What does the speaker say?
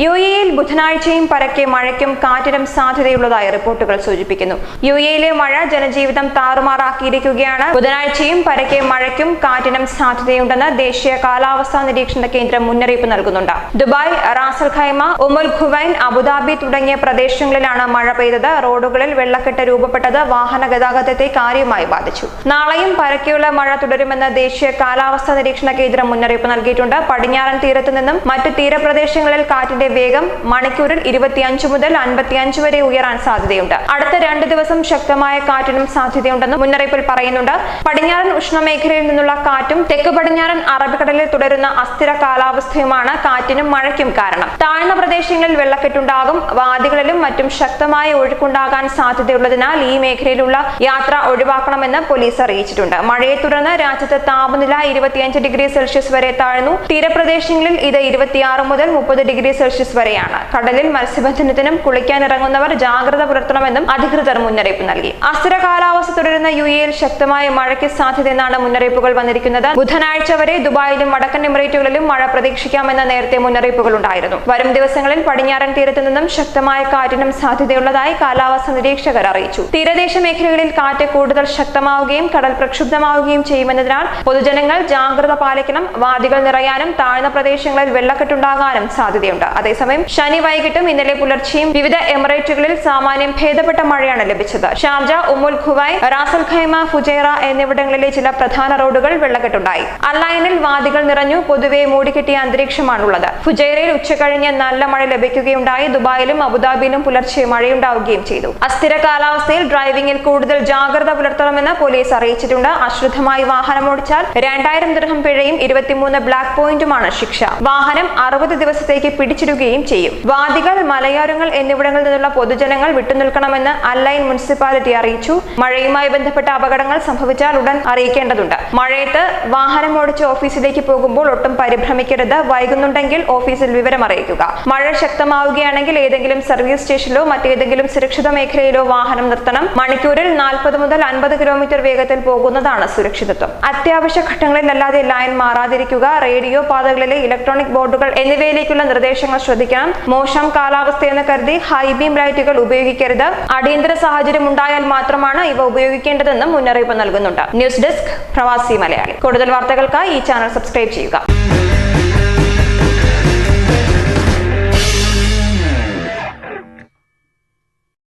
U എയിൽ ബുധനാഴ്ചയും പരക്കെ മഴയ്ക്കും കാറ്റിനും സാധ്യതയുള്ളതായി റിപ്പോർട്ടുകൾ സൂചിപ്പിക്കുന്നു. യു എയിലെ മഴ ജനജീവിതം താറുമാറാക്കിയിരിക്കുകയാണ്. ബുധനാഴ്ചയും പരക്കെ മഴയ്ക്കും കാറ്റിനും സാധ്യതയുണ്ടെന്ന് ദേശീയ കാലാവസ്ഥാ നിരീക്ഷണ കേന്ദ്രം മുന്നറിയിപ്പ് നൽകുന്നുണ്ട്. Dubai Ras al Khaimah Umm al Quwain Abu Dhabi തുടങ്ങിയ പ്രദേശങ്ങളിലാണ് മഴ പെയ്തത്. റോഡുകളിൽ വെള്ളക്കെട്ട് രൂപപ്പെട്ടത് വാഹന ഗതാഗതത്തെ കാര്യമായി ബാധിച്ചു. നാളെയും പരക്കെയുള്ള മഴ തുടരുമെന്ന് ദേശീയ കാലാവസ്ഥാ നിരീക്ഷണ കേന്ദ്രം മുന്നറിയിപ്പ് നൽകിയിട്ടുണ്ട്. പടിഞ്ഞാറൻ തീരത്തു നിന്നും മറ്റ് തീരപ്രദേശങ്ങളിൽ കാറ്റിന്റെ വേഗം മണിക്കൂറിൽ ഇരുപത്തിയഞ്ച് മുതൽ അൻപത്തിയഞ്ച് വരെ ഉയരാൻ സാധ്യതയുണ്ട്. അടുത്ത രണ്ട് ദിവസം ശക്തമായ കാറ്റിനും സാധ്യതയുണ്ടെന്ന് മുന്നറിയിപ്പിൽ പറയുന്നുണ്ട്. പടിഞ്ഞാറൻ ഉഷ്ണമേഖലയിൽ നിന്നുള്ള കാറ്റും തെക്ക് പടിഞ്ഞാറൻ അറബിക്കടലിൽ തുടരുന്ന അസ്ഥിര കാലാവസ്ഥയുമാണ് കാറ്റിനും മഴയ്ക്കും കാരണം. താഴ്ന്ന പ്രദേശങ്ങളിൽ വെള്ളക്കെട്ടുണ്ടാകും വാദികളിലും മറ്റും ശക്തമായ ഒഴുക്കുണ്ടാകാൻ സാധ്യതയുള്ളതിനാൽ ഈ മേഖലയിലുള്ള യാത്ര ഒഴിവാക്കണമെന്ന് പോലീസ് അറിയിച്ചിട്ടുണ്ട്. മഴയെ തുടർന്ന് രാജ്യത്ത് താപനില ഇരുപത്തിയഞ്ച് ഡിഗ്രി സെൽഷ്യസ് വരെ താഴ്ന്നു. തീരപ്രദേശങ്ങളിൽ ഇത് ഇരുപത്തിയാറ് മുതൽ മുപ്പത് ഡിഗ്രി സെൽഷ്യസ് വരെയാണ്. കടലിൽ മത്സ്യബന്ധനത്തിനും കുളിക്കാനിറങ്ങുന്നവർ ജാഗ്രത പുലർത്തണമെന്നും അധികൃതർ മുന്നറിയിപ്പ് നൽകി. അസ്ഥിര കാലാവസ്ഥ തുടരുന്ന യു എയിൽ ശക്തമായ മഴയ്ക്ക് സാധ്യതയെന്നാണ് മുന്നറിയിപ്പുകൾ വന്നിരിക്കുന്നത്. ബുധനാഴ്ച വരെ ദുബായിലും വടക്കൻ എമിറേറ്റുകളിലും മഴ പ്രതീക്ഷിക്കാമെന്ന നേരത്തെ മുന്നറിയിപ്പുകൾ ഉണ്ടായിരുന്നു വരും ദിവസങ്ങളിൽ പടിഞ്ഞാറൻ തീരത്തു നിന്നും ശക്തമായ കാറ്റിനും സാധ്യതയുള്ളതായി കാലാവസ്ഥ നിരീക്ഷകർ അറിയിച്ചു. തീരദേശ മേഖലകളിൽ കാറ്റ് കൂടുതൽ ശക്തമാവുകയും കടൽ പ്രക്ഷുബ്ധമാവുകയും ചെയ്യുമെന്നതിനാൽ പൊതുജനങ്ങൾ ജാഗ്രത പാലിക്കണം വാദികൾ നിറയാനും താഴ്ന്ന പ്രദേശങ്ങളിൽ വെള്ളക്കെട്ടുണ്ടാകാനും സാധ്യതയുണ്ട്. അതേസമയം ശനി വൈകിട്ടും ഇന്നലെ പുലർച്ചെയും വിവിധ എമിറേറ്റുകളിൽ സാമാന്യം ഭേദപ്പെട്ട മഴയാണ് ലഭിച്ചത്. Sharjah Umm al Quwain Ras al Khaimah Fujairah എന്നിവിടങ്ങളിലെ ചില പ്രധാന റോഡുകൾ വെള്ളക്കെട്ടുണ്ടായി. അല്ലൈനിൽ വാദികൾ നിറഞ്ഞു പൊതുവെ മൂടിക്കെട്ടിയ അന്തരീക്ഷമാണുള്ളത്. ഫുജൈറയിൽ ഉച്ചകഴിഞ്ഞ് നല്ല മഴ ലഭിക്കുകയുണ്ടായി. ദുബായിലും അബുദാബിയിലും പുലർച്ചെ മഴയുണ്ടാവുകയും ചെയ്തു. അസ്ഥിര കാലാവസ്ഥയിൽ ഡ്രൈവിംഗിൽ കൂടുതൽ ജാഗ്രത പുലർത്തണമെന്ന് പോലീസ് അറിയിച്ചിട്ടുണ്ട്. അശ്രദ്ധമായി വാഹനം ഓടിച്ചാൽ രണ്ടായിരം ദൃഹം പിഴയും ഇരുപത്തിമൂന്ന് ബ്ലാക്ക് പോയിന്റുമാണ് ശിക്ഷ. വാഹനം അറുപത് ദിവസത്തേക്ക് പിടിച്ചിടുകയും ചെയ്യും. വാദികൾ മലയോരങ്ങൾ എന്നിവിടങ്ങളിൽ നിന്നുള്ള പൊതുജനങ്ങൾ വിട്ടുനിൽക്കണമെന്ന് അല്ലൈൻ മുനിസിപ്പാലിറ്റി അറിയിച്ചു. മഴയുമായി ബന്ധപ്പെട്ട അപകടങ്ങൾ സംഭവിച്ചാൽ ഉടൻ അറിയിക്കേണ്ടതുണ്ട്. മഴയത്ത് വാഹനം ഓടിച്ച് ഓഫീസിലേക്ക് പോകുമ്പോൾ ഒട്ടും പരിഭ്രമിക്കരുത്. വൈകുന്നുണ്ടെങ്കിൽ ഓഫീസിൽ വിവരം അറിയിക്കുക. മഴ ശക്തമാവുകയാണെങ്കിൽ ഏതെങ്കിലും സർവീസ് സ്റ്റേഷനിലോ മറ്റേതെങ്കിലും സുരക്ഷിത മേഖലയിലോ വാഹനം നിർത്തണം. മണിക്കൂറിൽ നാൽപ്പത് മുതൽ അൻപത് കിലോമീറ്റർ വേഗത്തിൽ പോകുന്നതാണ് സുരക്ഷിതത്വം. അത്യാവശ്യ ഘട്ടങ്ങളിലല്ലാതെ ലൈൻ മാറാതിരിക്കുക. റേഡിയോ പാതകളിലെ ഇലക്ട്രോണിക് ബോർഡുകൾ എന്നിവയിലേക്കുള്ള നിർദ്ദേശങ്ങൾ ശ്രദ്ധിക്കണം. മോശം കാലാവസ്ഥയെന്ന് കരുതി ഹൈ ബീം ലൈറ്റുകൾ ഉപയോഗിക്കരുത്. അടിയന്തര സാഹചര്യം ഉണ്ടായാൽ മാത്രമാണ് ഇവ ഉപയോഗിക്കേണ്ടതെന്നും മുന്നറിയിപ്പ് നൽകുന്നുണ്ട്. ന്യൂസ് ഡെസ്ക് പ്രവാസി മലയാളി. കൂടുതൽ വാർത്തകൾക്കായി ഈ ചാനൽ സബ്സ്ക്രൈബ് ചെയ്യുക.